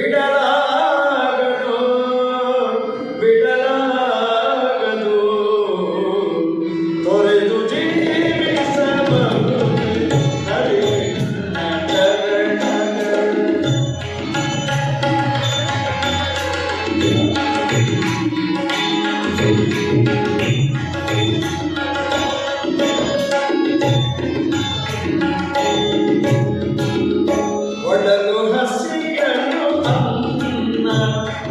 freedom.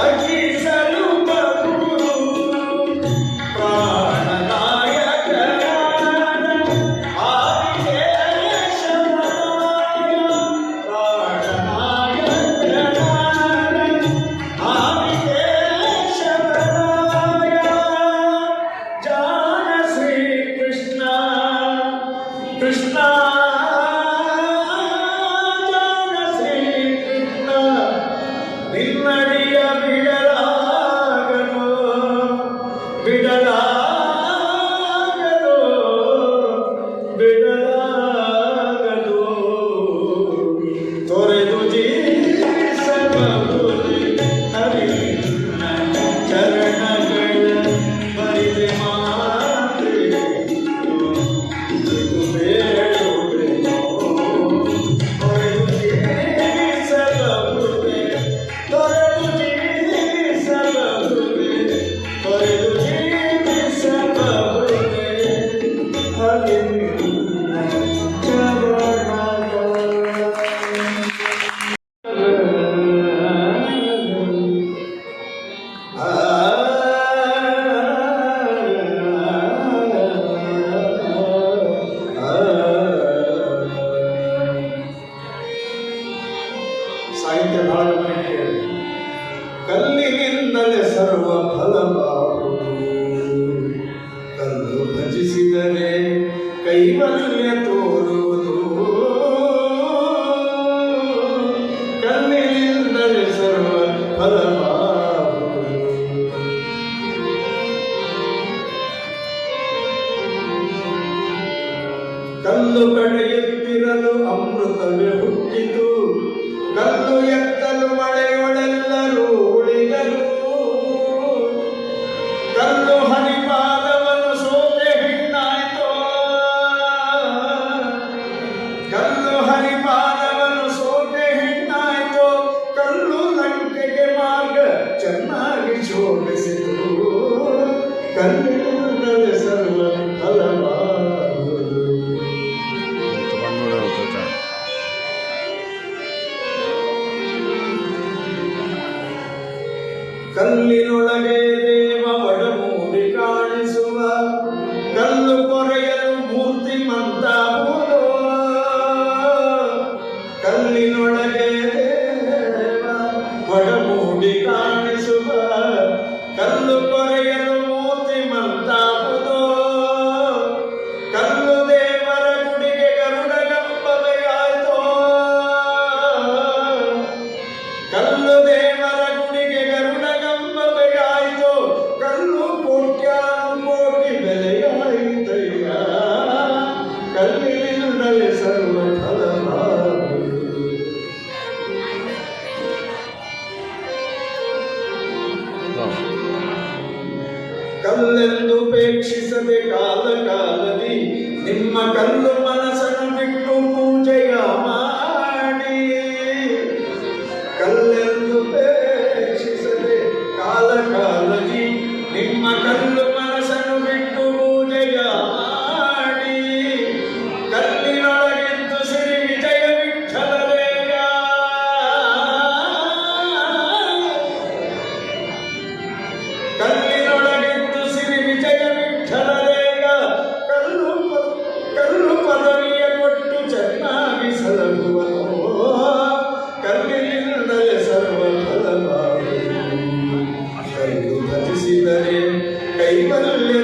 아이 ನಿನ್ನಲೆ ಸರ್ವ ಫಲವಾಗುವುದು ತನ್ನು ಭಜಿಸಿದರೆ ಕೈವಲ್ಯ ತೋರುವುದು. ಕಣ್ಣಿನಿಂದಲೇ ಸರ್ವ ಫಲವಾಗುವುದು ಕಲ್ಲು ಕಡೆಯುತ್ತಿರಲು ಅಮೃತವೇ ಹುಟ್ಟಿತು. ಕಲ್ಲು ಎತ್ತಲು ಮಳೆಯೊಡನೆ ಕನ್ನಡವೇ ಸರ್ವ ಫಲವಾಗುವುದು. ಕಲ್ಲಿನೊಳಗೆ ಕಲ್ಲೆಂದು ಪೇಕ್ಷಿಸದೆ ಕಾಲ ಕಾಲದಿ ನಿಮ್ಮ ಕಲ್ಲು ಮನಸ ಕೈಬಲ್ಲೆ